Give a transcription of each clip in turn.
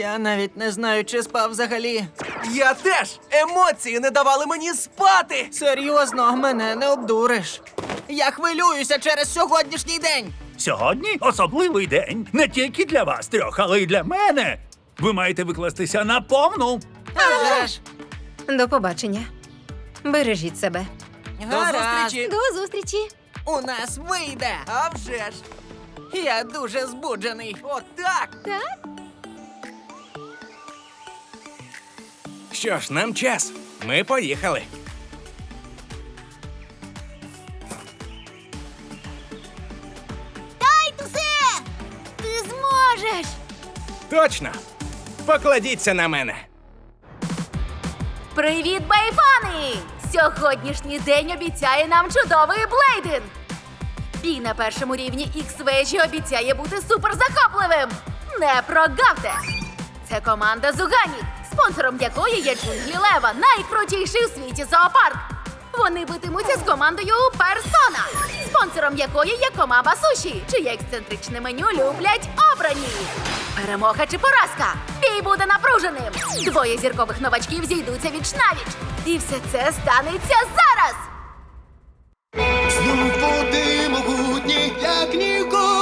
Я навіть не знаю, чи спав взагалі. Я теж! Емоції не давали мені спати! Серйозно, мене не обдуриш. Я хвилююся через сьогоднішній день. Сьогодні особливий день не тільки для вас трьох, але й для мене. Ви маєте викластися на повну. А вже ж. До побачення. Бережіть себе. До Гаразд. зустрічі! До зустрічі. У нас вийде. А вже ж! Я дуже збуджений. Отак! Так? Що ж, нам час. Ми поїхали. Тайтусе! Ти зможеш! Точно! Покладіться на мене. Привіт, байфани! Сьогоднішній день обіцяє нам чудовий блейдинг! Бій на першому рівні X-вежі обіцяє бути суперзахопливим! Не прогавте! Це команда Зугані, спонсором якої є Джунглі Лева, найкрутіший у світі зоопарк. Вони битимуться з командою Персона, спонсором якої є Комаба Суші, чиє ексцентричне меню люблять обрані. Перемога чи поразка? Бій буде напруженим. Двоє зіркових новачків зійдуться віч навіч. І все це станеться зараз. Знов води могутні, як ніколи.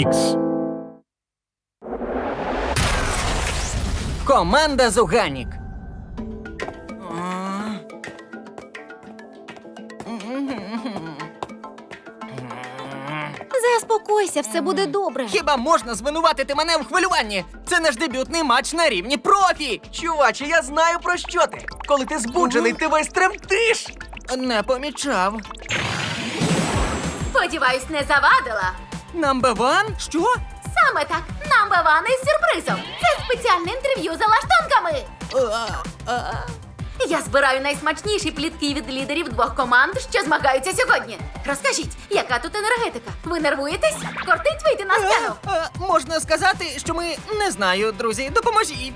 X. Команда Зуганік. Заспокойся, все буде добре. Хіба можна звинуватити мене в хвилюванні? Це наш дебютний матч на рівні профі. Чуваче, я знаю про що ти. Коли ти збуджений, ти весь тремтиш. Не помічав. Сподіваюсь, не завадила. Намбеван? Що? Саме так, нам бавани з сюрпризом. Це спеціальне інтерв'ю за лаштунками. Я збираю найсмачніші плітки від лідерів двох команд, що змагаються сьогодні. Розкажіть, яка тут енергетика? Ви нервуєтесь? Кортить вийти на сцену? Е, можна сказати, що ми не знаю, друзі. Допоможіть.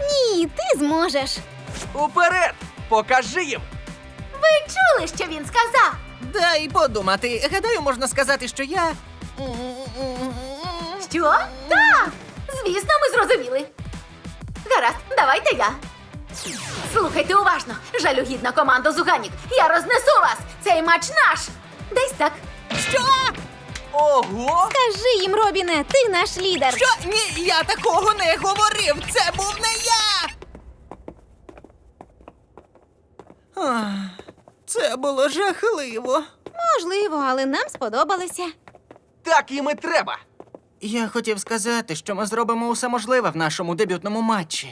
Ні, ти зможеш. Уперед! Покажи їм! Ви чули, що він сказав? Дай подумати. Гадаю, можна сказати, що я. Що? Так! Звісно, ми зрозуміли. Гаразд, давайте я. Слухайте уважно, жалюгідна команда Зуганік. Я рознесу вас! Цей матч наш! Десь так. Що? Ого! Кажи їм, Робіне, ти наш лідер. Що? Ні, я такого не говорив. Це був не я. Ах, Це було жахливо. Можливо, але нам сподобалося. Так їм і треба. Я хотів сказати, що ми зробимо усе можливе в нашому дебютному матчі.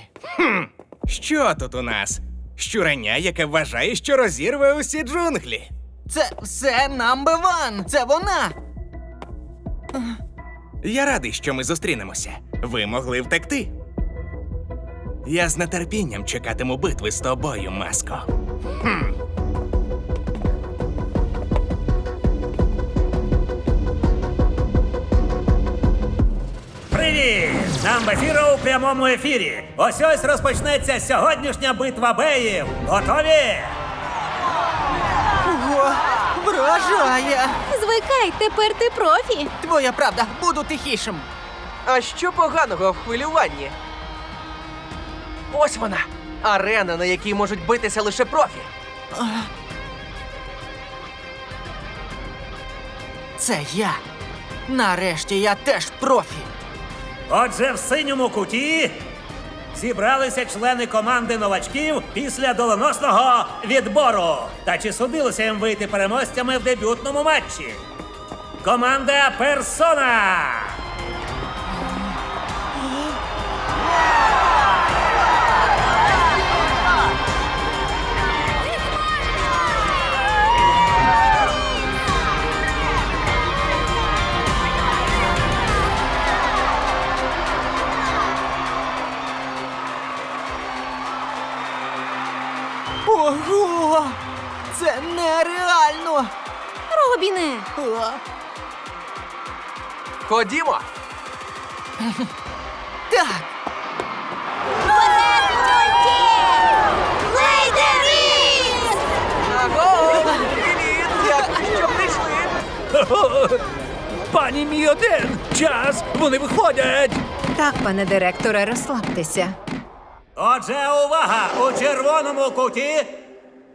Що тут у нас? Щурення, яке вважає, що розірве усі джунглі. Це все number one! Це вона! Я радий, що ми зустрінемося. Ви могли втекти. Я з нетерпінням чекатиму битви з тобою, маско. Привіт! Нам ефіру у прямому ефірі. Ось ось розпочнеться сьогоднішня битва беїв. Готові? Ого, вражає! Звикай, тепер ти профі. Твоя правда, буду тихішим. А що поганого в хвилюванні? Ось вона. Арена, на якій можуть битися лише профі. Це я. Нарешті я теж профі. Отже, в синьому куті зібралися члени команди новачків після доленосного відбору. Та чи судилося їм вийти переможцями в дебютному матчі? Команда Персона! Ходімо! Так? Пані мій один! Час! Вони виходять! Так, пане директоре, розслабтеся. Отже, увага! У червоному куті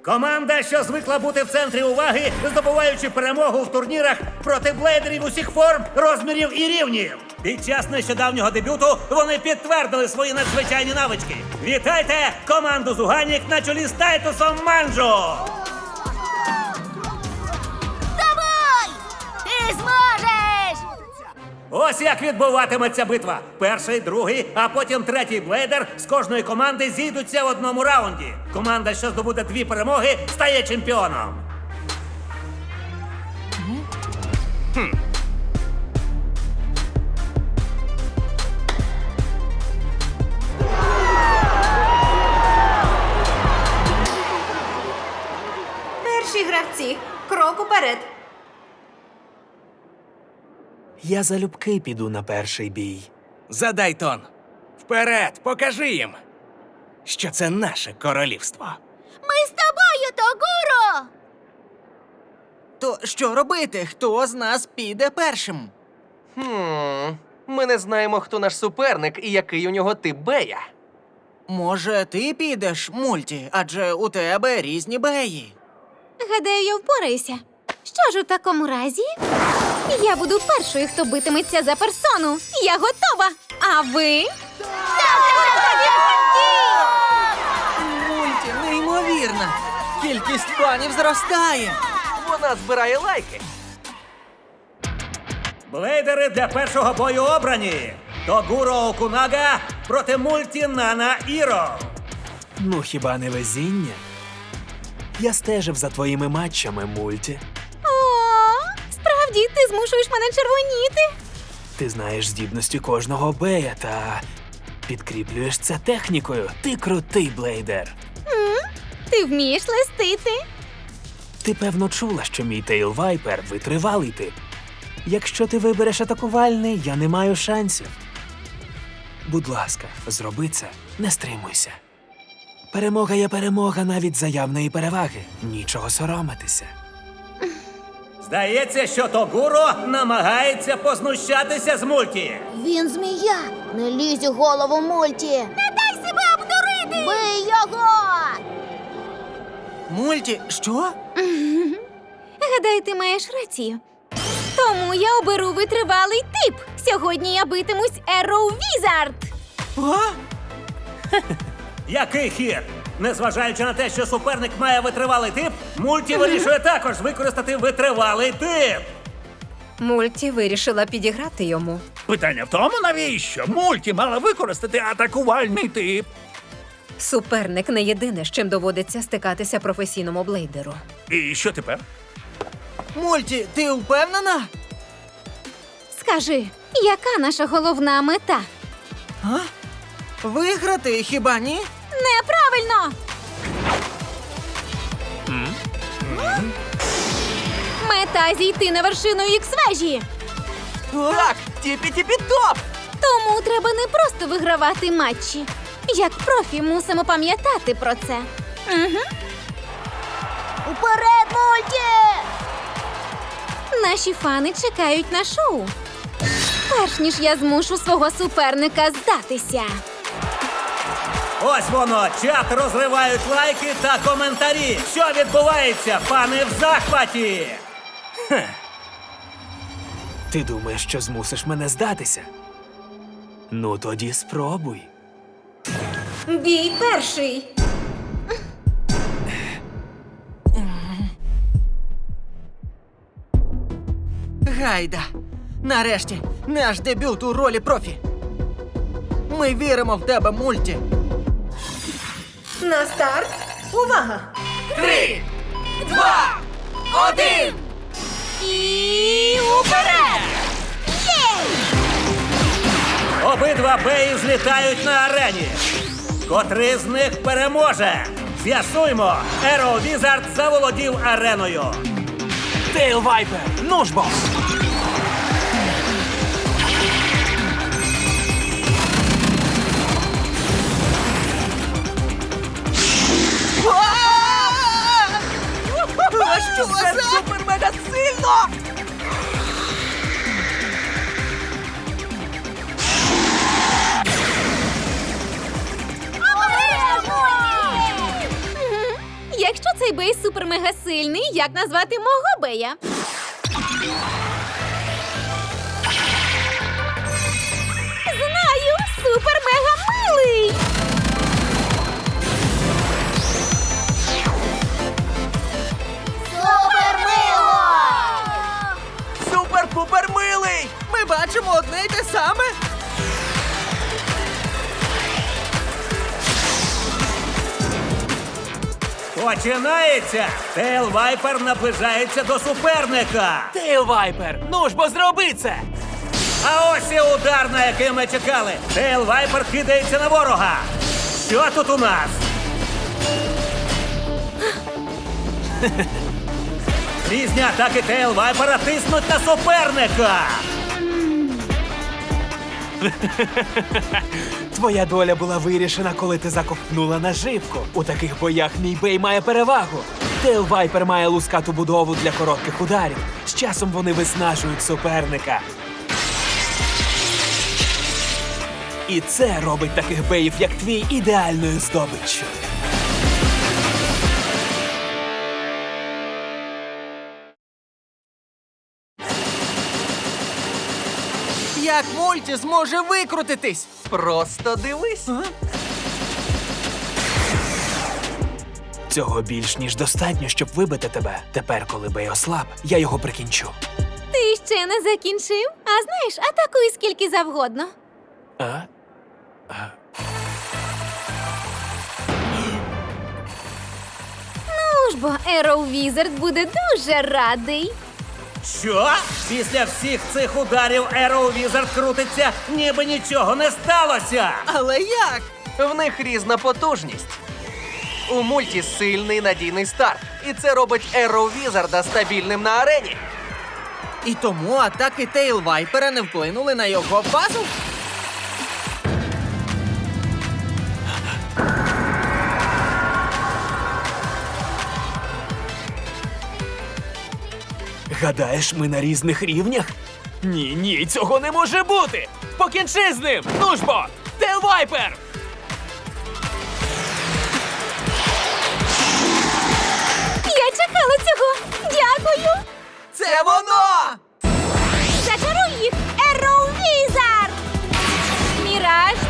команда, що звикла бути в центрі уваги, здобуваючи перемогу в турнірах проти блейдерів усіх форм, розмірів і рівнів. Під час нещодавнього дебюту вони підтвердили свої надзвичайні навички. Вітайте команду Зуганік на чолі з Тайтусом Манджо! Давай! Ти зможеш! Ось як відбуватиметься битва. Перший, другий, а потім третій блейдер з кожної команди зійдуться в одному раунді. Команда, що здобуде дві перемоги, стає чемпіоном. Перші Я залюбки піду на перший бій. Задай тон. Вперед, покажи їм, що це наше королівство. Ми з тобою, Тогуро! то що робити? Хто з нас піде першим? Хм, ми не знаємо, хто наш суперник і який у нього тип бея. Може, ти підеш, мульті, адже у тебе різні беї. Гадаю, я впораюся. Що ж у такому разі? Я буду першою, хто битиметься за персону. Я готова. А ви? Мульті, неймовірна! Кількість фанів зростає. Вона збирає лайки. Блейдери для першого бою обрані. Тогуро Окунага проти мульті Нана Іро. Ну хіба не везіння? Я стежив за твоїми матчами, мульті. О, справді ти змушуєш мене червоніти. Ти знаєш здібності кожного бея та підкріплюєш це технікою. Ти крутий блейдер. Ти вмієш листити. Ти певно чула, що мій Тейл Вайпер витривалий тип. Якщо ти вибереш атакувальний, я не маю шансів. Будь ласка, зроби це, не стримуйся. Перемога є перемога навіть за явної переваги. Нічого соромитися. Здається, що Тогуро намагається познущатися з мульті. Він змія. Не лізь у голову мульті. Не дай себе обдурити! Бий його! Мульті, що? Гадаю, ти маєш рацію. Тому я оберу витривалий тип. Сьогодні я битимусь Arrow Wizard. А? Який хір? Незважаючи на те, що суперник має витривалий тип, мульті вирішує також використати витривалий тип. Мульті вирішила підіграти йому. Питання в тому, навіщо мульті мала використати атакувальний тип. Суперник не єдине, з чим доводиться стикатися професійному блейдеру. І що тепер? Мульті, ти впевнена? Скажи, яка наша головна мета? А? Виграти, хіба ні? Неправильно! Мета зійти на вершину ікс-вежі. Так, тіпі-тіпі-топ! Тому треба не просто вигравати матчі. Як профі мусимо пам'ятати про це. Угу. Уперед, мульті! Наші фани чекають на шоу. Перш ніж я змушу свого суперника здатися. Ось воно, чат розривають лайки та коментарі. Що відбувається? Фани в захваті. Хе. Ти думаєш, що змусиш мене здатися? Ну тоді спробуй. Бій перший. Гайда! Нарешті наш дебют у ролі профі. Ми віримо в тебе, мульті. На старт. Увага! Три, два, один! І уперед! Обидва беї злітають на арені. Котрий з них переможе? З'ясуймо, Еро Візард заволодів ареною. Тейл Вайпер! Ну сильний, як назвати мого бея? Знаю! Супер-мега милий! Супер мило! Супер-пупер милий! Ми бачимо одне й те саме. Починається! Тейл Вайпер наближається до суперника. Тейл Вайпер! Ну ж бо зроби це! А ось і удар, на який ми чекали. Тейл Вайпер кидається на ворога. Що тут у нас? Різні атаки Тейл Вайпера тиснуть на суперника. Твоя доля була вирішена, коли ти заковтнула наживку. У таких боях мій бей має перевагу. Тейл Вайпер має лускату будову для коротких ударів. З часом вони виснажують суперника. І це робить таких беїв, як твій, ідеальною здобиччю. Як мульті зможе викрутитись? Просто дивись. Цього більш ніж достатньо, щоб вибити тебе. Тепер, коли бей ослаб, я його прикінчу. Ти ще не закінчив? А знаєш, атакуй скільки завгодно. А? Ну ж бо Arrow Wizard буде дуже радий. Що? Після всіх цих ударів Arrow Wizard крутиться, ніби нічого не сталося. Але як? В них різна потужність. У мульті сильний надійний старт, і це робить Arrow Wizard стабільним на арені. І тому атаки Тейл Вайпера не вплинули на його базу? Гадаєш, ми на різних рівнях? Ні, ні, цього не може бути! Покінчи з ним! Ну ж бо! Тейл Вайпер! Я чекала цього. Дякую. Це воно! Зачаруй їх, Wizard! Міраж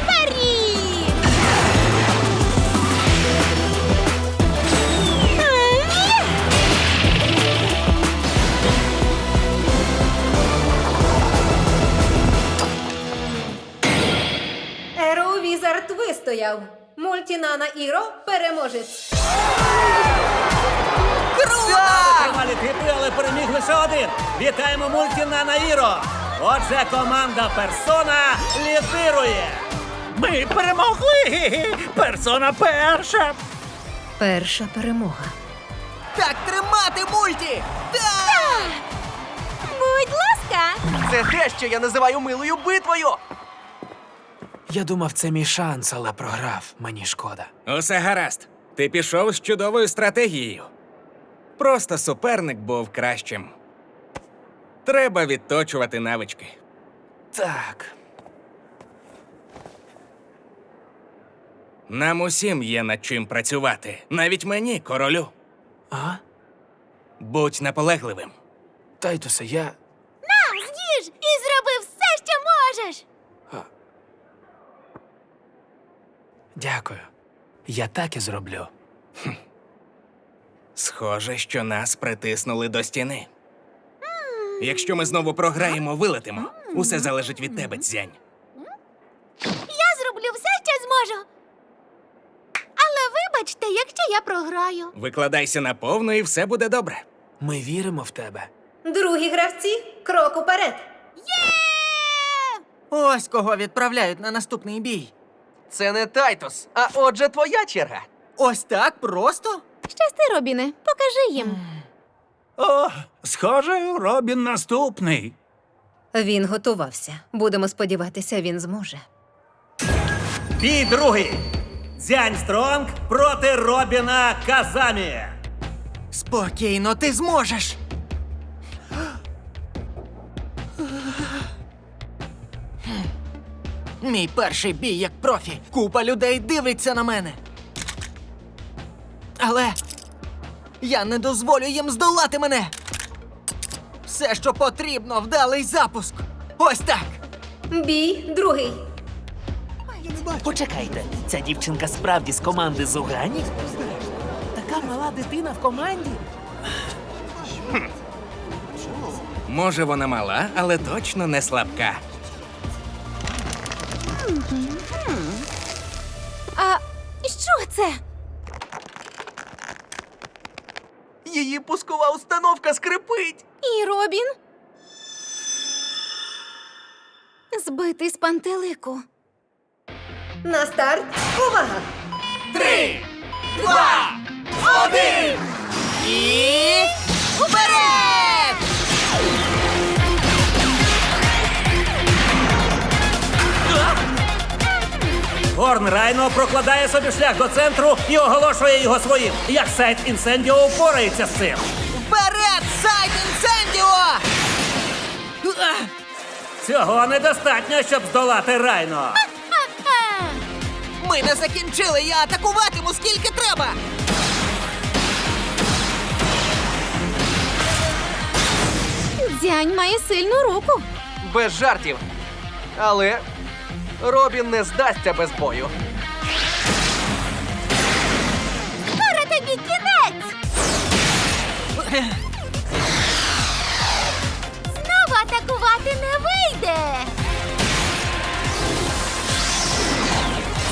вистояв. Мультінана Іро переможець. Тримали типи, але переміг лише один. Вітаємо мультіна Наїро. Отже, команда Персона лідирує. Ми перемогли! Персона перша! Перша перемога. Так тримати мульті! Так! Будь ласка! Це те, що я називаю милою битвою. Я думав, це мій шанс, але програв. Мені шкода. Усе гаразд. Ти пішов з чудовою стратегією. Просто суперник був кращим. Треба відточувати навички. Так. Нам усім є над чим працювати. Навіть мені, королю. А? Будь наполегливим. Тайтусе, я. Нам з і зробив все, що можеш. Дякую. Я так і зроблю. Схоже, що нас притиснули до стіни. Якщо ми знову програємо, вилетимо. Усе залежить від тебе, дзянь. Я зроблю все, що зможу. Але вибачте, якщо я програю. Викладайся наповну і все буде добре. Ми віримо в тебе. Другі гравці, крок уперед. Ось кого відправляють на наступний бій. Це не Тайтус, а отже, твоя черга. Ось так просто? Щасти, Робіне, покажи їм. О, схоже, Робін наступний. Він готувався. Будемо сподіватися, він зможе. Бій другий. Дзянь Стронг проти Робіна Казамі. Спокійно, ти зможеш. Мій перший бій як профі. Купа людей дивиться на мене. Але я не дозволю їм здолати мене. Все, що потрібно, вдалий запуск. Ось так. Бій другий. Почекайте, ця дівчинка справді з команди Зугані? Така мала дитина в команді. Може, вона мала, але точно не слабка. А що це? Її пускова установка скрипить. І Робін? Збитий з пантелику. На старт. Увага! Уперед! Горн Райно прокладає собі шлях до центру і оголошує його своїм. Як сайт Інсендіо впорається з цим. Вперед, сайт інцендіо! Цього недостатньо, щоб здолати Райно. Ми не закінчили, я атакуватиму скільки треба. Дзянь має сильну руку. Без жартів. Але Робін не здасться без бою. Скоро тобі кінець. Знову атакувати не вийде.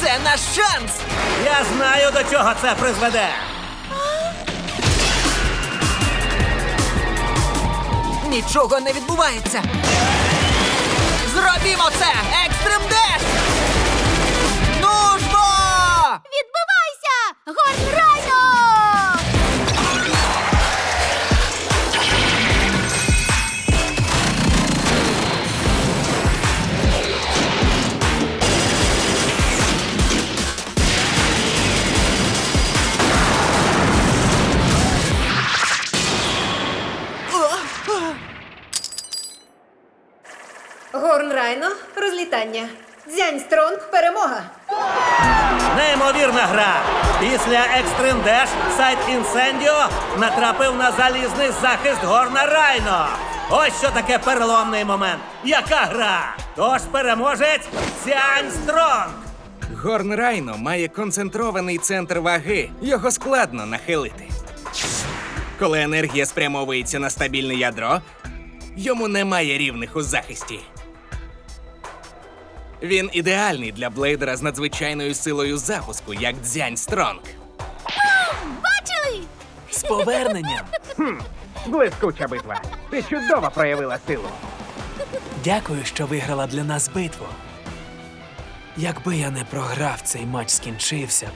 Це наш шанс! Я знаю, до чого це призведе. Нічого не відбувається. Зробімо це! Екстрим деш! Розлітання. Дзянь Стронг, перемога. Неймовірна гра. Після Dash сайт Інсендіо натрапив на залізний захист Горна Райно. Ось що таке переломний момент. Яка гра? Тож переможець Сянь Стронг. Горн Райно має концентрований центр ваги. Його складно нахилити. Коли енергія спрямовується на стабільне ядро, йому немає рівних у захисті. Він ідеальний для блейдера з надзвичайною силою запуску, як дзянь Стронг. Бачили? З поверненням. Блискуча битва. Ти чудово проявила силу. Дякую, що виграла для нас битву. Якби я не програв, цей матч скінчився б.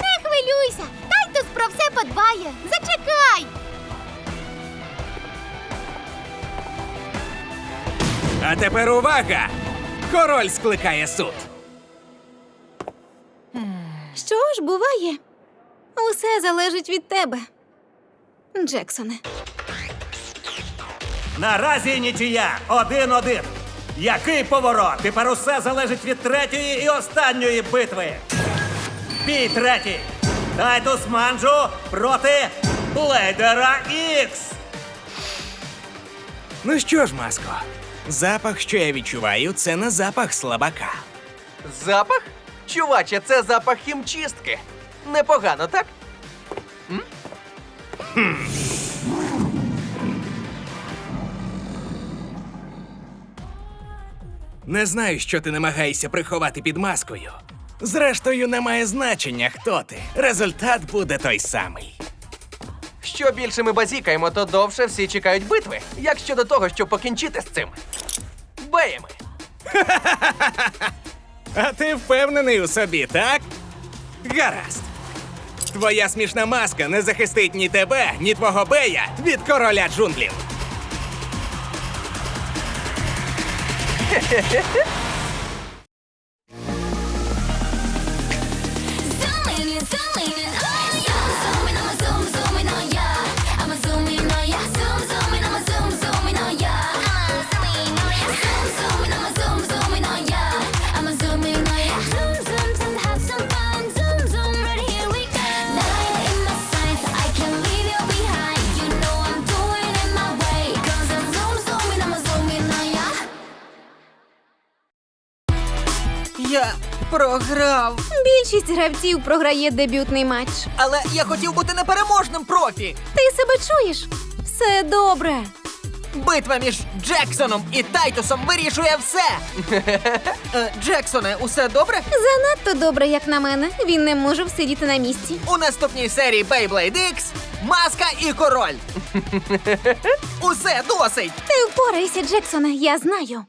Не хвилюйся. Тайтус про все подбає. Зачекай. А тепер увага! Король скликає суд. Що ж, буває. Усе залежить від тебе. Джексоне. Наразі нічия. Один-один. Який поворот? Тепер усе залежить від третьої і останньої битви. Бій третій. Тайтус Манджу проти Блейдера Ікс. Ну що ж, маско, Запах, що я відчуваю, це не запах слабака. Запах? Чуваче, це запах хімчистки. Непогано, так? Не знаю, що ти намагаєшся приховати під маскою. Зрештою, не має значення, хто ти. Результат буде той самий. Що більше ми базікаємо, то довше всі чекають битви. Як щодо того, щоб покінчити з цим? Беями. А ти впевнений у собі, так? Гаразд. Твоя смішна маска не захистить ні тебе, ні твого бея від короля джунглів. програв. Більшість гравців програє дебютний матч. Але я хотів бути непереможним профі. Ти себе чуєш? Все добре. Битва між Джексоном і Тайтусом вирішує все. Е, Джексоне, усе добре? Занадто добре, як на мене. Він не може всидіти на місці. У наступній серії Beyblade X маска і король. Усе досить. Ти впорайся, Джексоне, я знаю.